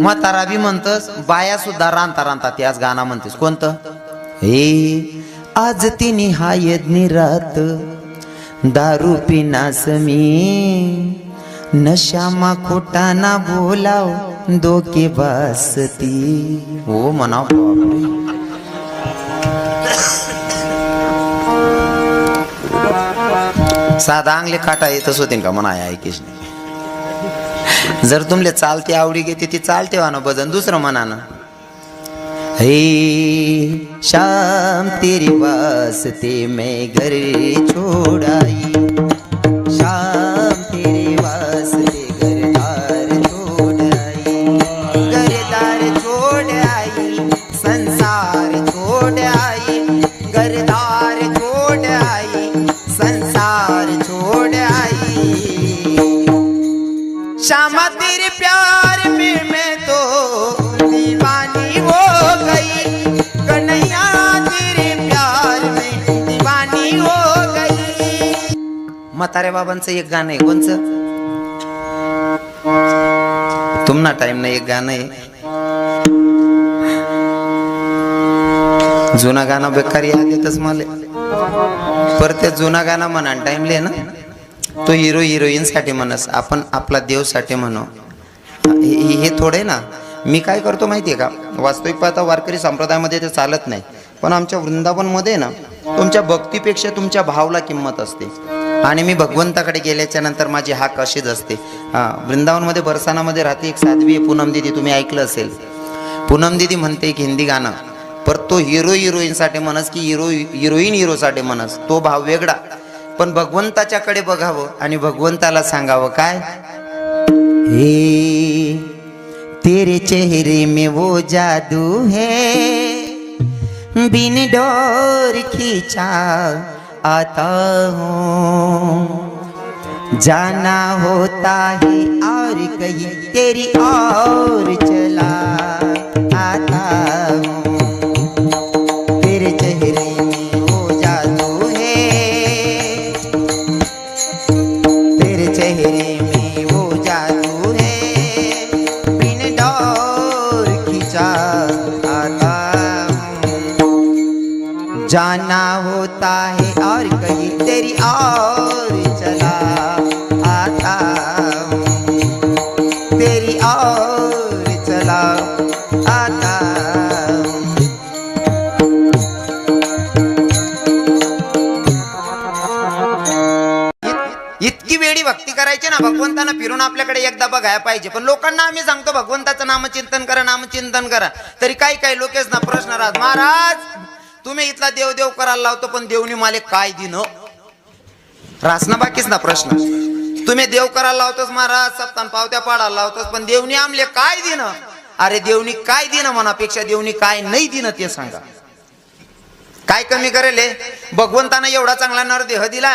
म्हातारा बी म्हणतस बाया सुद्धा रांता रांता त्याच गाणं म्हणतेस. कोणतं? हे आज तिने हा यज्ञ रात दारू पिनास मी. नशामा खोटा ना बोलाव डोके बासती. हो म्हणा बापरे. साधा अंगले काटा येतच होते का म्हणा ऐकेश नाही जर तुमले चालते आवडी घेते ती चालते वानो भजन दुसरं म्हणानं. हे शाम तेरी वास्ते मैं घर छोडाई. म्हातारे बाबांचं एक गाणं आहे. कोणचं? तुम्हाला टाइम नाही एक गाणं आहे. जुना गाणं बेकार याद येतच मला. पर ते जुना गाणं म्हणा टाइमले ना? तो हिरो हिरोईन साठी म्हणस आपण आपला देवसाठी म्हणू. हे हे थोडे ना? मी काय करतो माहितीये का? वास्तविक पाहता वारकरी संप्रदायामध्ये ते चालत नाही. पण आमच्या वृंदावनमध्ये ना तुमच्या भक्तीपेक्षा तुमच्या भावला किंमत असते. आणि मी भगवंताकडे गेल्याच्यानंतर माझी हाक अशीच असते. हा वृंदावनमध्ये बरसानामध्ये राहते एक साध्वी आहे पूनम दिदी तुम्ही ऐकलं असेल. पूनम दिदी म्हणते एक हिंदी गाणं पर तो हिरो हिरोईनसाठी म्हणस की हिरो हिरोईन हिरोसाठी म्हणस तो भाव वेगळा. पण भगवंताच्याकडे बघावं आणि भगवंताला सांगावं काय? हे तेरे चेहरे में वो जादू है बिन डोर खिचा आता हूँ। जाना होता है और कहीं तेरी और चला आता हूँ। तेरे चेहरे में वो जादू है। तेरे चेहरे में वो जादू है। बिन डोर खींचा आता हूँ। जाना होता है और चला आता. तेरी और चला आता. इतकी वेळी भक्ती करायची ना भगवंताना फिरून आपल्याकडे एकदा बघायला पाहिजे. पण लोकांना आम्ही सांगतो भगवंताचं नामचिंतन करा नामचिंतन करा. तरी काही काही लोकेच ना प्रश्न राहत महाराज तुम्ही इथला देव देव करायला लावतो पण देवनी माले काय दिन? रासना बाकीच ना प्रश्न. तुम्ही देव करायला लावतोस महाराज सप्तान पावत्या पाडायला लावतोस पण देवनी आमले काय दिन? अरे देवनी काय दिन मनापेक्षा देवनी काय नाही दिन ते सांगा. काय कमी करेल? भगवंतानं एवढा चांगला नरदेह दिला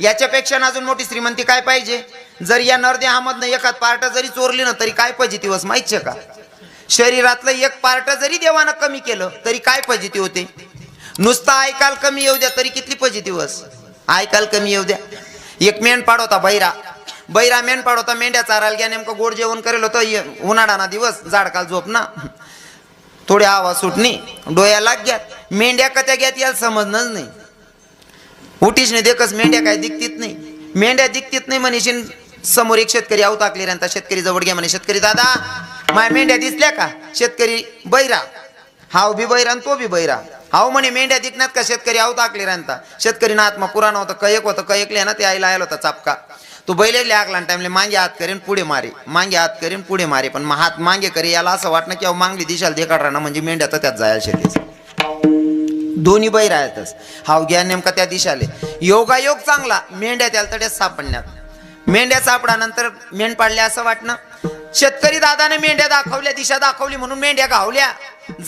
याच्यापेक्षा अजून मोठी श्रीमंती काय पाहिजे? जर या नरदेहामधनं एखाद पार्ट जरी चोरली ना तरी काय पाहिजे दिवस माहितीये का? शरीरातलं एक पार्ट जरी देवानं कमी केलं तरी काय पजिती होते? नुसतं ऐकाल कमी येऊ द्या तरी किती पाहिजे दिवस ऐकाल कमी येऊ द्या. एक मेंढपाड होता बैरा. बैरा मेंढपाड होता मेंढ्या चारायला घ्या नेमकं गोड जेवण करेल होतं. उन्हाळाना दिवस झाडकाल झोप ना. थोडी आवाज सुटणी डोळ्याला लाग्यात मेंढ्या कत्या घ्यात याला समजणंच नाही. उठीच नाही देखच मेंढ्या काय दिखतीत नाही. मेंढ्या दिखतीत नाही म्हणशीन समोर एक शेतकरी आऊ टाकले रंता शेतकरी जवळ घ्या म्हणे शेतकरी दादा माय मेंढ्या दिसल्या का? शेतकरी बैरा. हाव बी बैरा आणि तो बी बैरा. हाव म्हणे मेंढ्या दिखण्यात का शेतकरी? आऊ टाकले रंता शेतकरी ना आत्मा पुराण होतं कयक होतं कयकले ना ते आईला आयला होता चापका. तो बैलेले आगला टाइमले मागे हात करेन पुढे मारे. मागे हात करेन पुढे मारे. पण मग हात मागे करे याला असं वाटणं की अहो मागली दिशाला देखाड राहणं म्हणजे मेंढ्या तर त्यात जायला शेतीच दोन्ही बैर आहेतच हाव घ्या नेमका त्या दिशाले. योगायोग चांगला मेंढ्या त्याला तड्यात सापडण्यात. मेंढ्या सापडानंतर मेंढ पाडल्या असं वाटणं. शेतकरी दादाने मेंढ्या दाखवल्या दिशा दाखवली म्हणून मेंढ्या गावल्या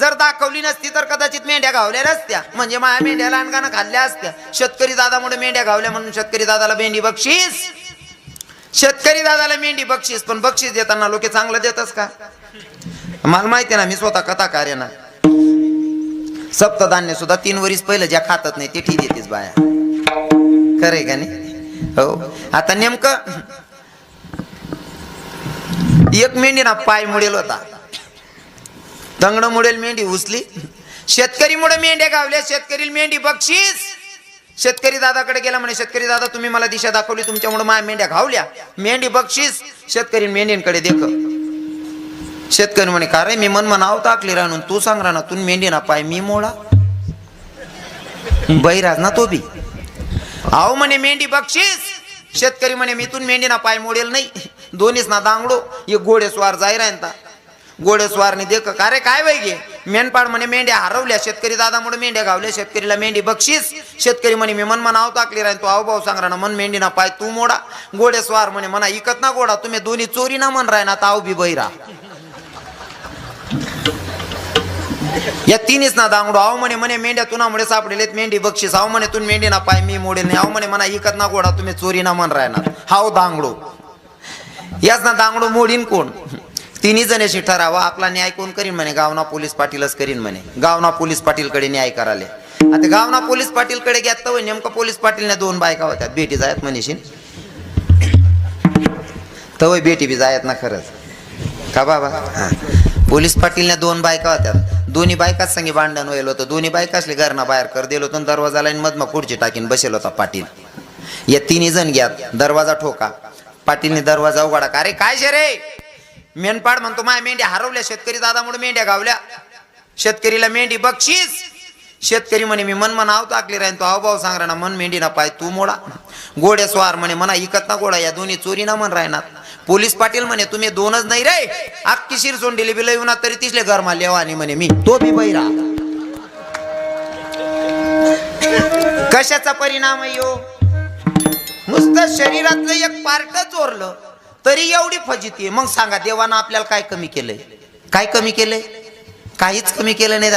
जर दाखवली नसती तर कदाचित मेंढ्या घावल्या नसत्या. म्हणजे माया मेंढ्या लहानगानं खाल्ल्या असत्या. शेतकरी दादामुळे मेंढ्या घावल्या म्हणून शेतकरी दादाला मेंढी बक्षीस. शेतकरी दादाला मेंढी बक्षीस पण बक्षीस देताना लोक चांगलं देतच का? मला माहिती ना मी स्वतः कथा कार्य ना सप्तधान्य सुद्धा तीन वरीस पहिलं ज्या खातात नाही ते ठीक येतेच बाया खरंय का नाही? हो. आता नेमकं एक मेंढीना पाय मुडेल होता. तंगड मुडेल मेंढी उचली शेतकरी मुळे मेंढ्या गावल्या शेतकरी मेंढी बक्षीस. शेतकरी दादाकडे गेला म्हणे शेतकरी दादा तुम्ही मला दिशा दाखवली तुमच्यामुळे माझ्या मेंढ्या घावल्या. मेंढी बक्षीस. शेतकरी मेंढ्यांकडे देख. शेतकरी म्हणे का रे मी मन म्हणाव टाकली राहून तू सांग ना तू मेंढी ना पाय मी मोळा बैराज ना तो बी. आहो म्हणे मेंढी बक्षीस. शेतकरी म्हणे मी तून मेंढी ना पाय मोडेल नाही. दोन्हीच ना दांगडो. एक घोडेस्वार जाय राहता घोडेस्वारने देख का रे काय वय गे म्हणे मेंढ्या हरवल्या शेतकरी दादामुळे मेंढ्या गावल्या शेतकरीला मेंढी बक्षीस. शेतकरी म्हणे मी मन मनाव टाकली राहीन तो आव भाऊ सांग ना मन मेंढी ना पाय तू मोडा. घोडेस्वार म्हणे म्हणा इकत ना गोडा तुम्ही दोन्ही चोरी ना मन राय ना ताव बी बहिरा. या तिन्हीच ना दांगडो आव म्हणे म्हणे मेंढ्या तुनामुळे सापडलेत मेंढी बक्षीस. आव म्हणे तू मेंढी ना पाय मी मोडेल नाही. आव म्हणे म्हणा इकत ना गोडा तुम्ही चोरी ना मन राहणार. हाव दांगडो. याच ना दांगडो मोडीन कोण? तिन्ही जणांशी ठरावा आपला न्याय कोण करीन म्हणे? गावना पोलीस पाटीलच करीन म्हणे. गावना पोलीस पाटीलकडे न्याय कराले आता गावना पोलीस पाटीलकडे घ्यात तर नेमकं पोलीस पाटीलने दोन बायका होत्या. बेटी जायत म्हणशीन. तवय बेटी बी जायत ना खरंच. का बाबा? हा. पोलीस पाटीलने दोन बायका होत्या. दोन्ही बायकाच संगे भांडण व्हायला होतं. दोन्ही बायका असले घरना बाहेर कर दिलो होतं दरवाजा लाईन मधमा खुर्ची टाकीन बसेल होता पाटील. या तिन्ही जण घ्या दरवाजा ठोका. पाटीलने दरवाजा उघडा. का रे काय शे रे? मेंढपाड म्हणतो माय मेंढ्या हरवल्या शेतकरी दादामुळे मेंढ्या गावल्या. शेतकरीला मेंढी बक्षीस. शेतकरी म्हणे मी मन मन आव टाकली राहीन तो भाऊ सांग ना मन मेंढी ना पाय तू मोडा. गोड्या स्वार म्हणे म्हणा इकत ना गोडा या दोन्ही चोरी ना मन राहणार. पोलीस पाटील म्हणे तुम्ही दोनच नाही रे. अख्खी शिर सोंडीली बी लय तरी तिसले घर मारले आणि म्हणे मी तो बी बैरा. कशाचा परिणाम आहे यो? नुसतं शरीरातलं एक पार्ट चोरलं. तरी एवढी फजिती आहे. मग सांगा देवानं आपल्याला काय कमी केलंय? काय कमी केलंय? काहीच कमी केलं नाही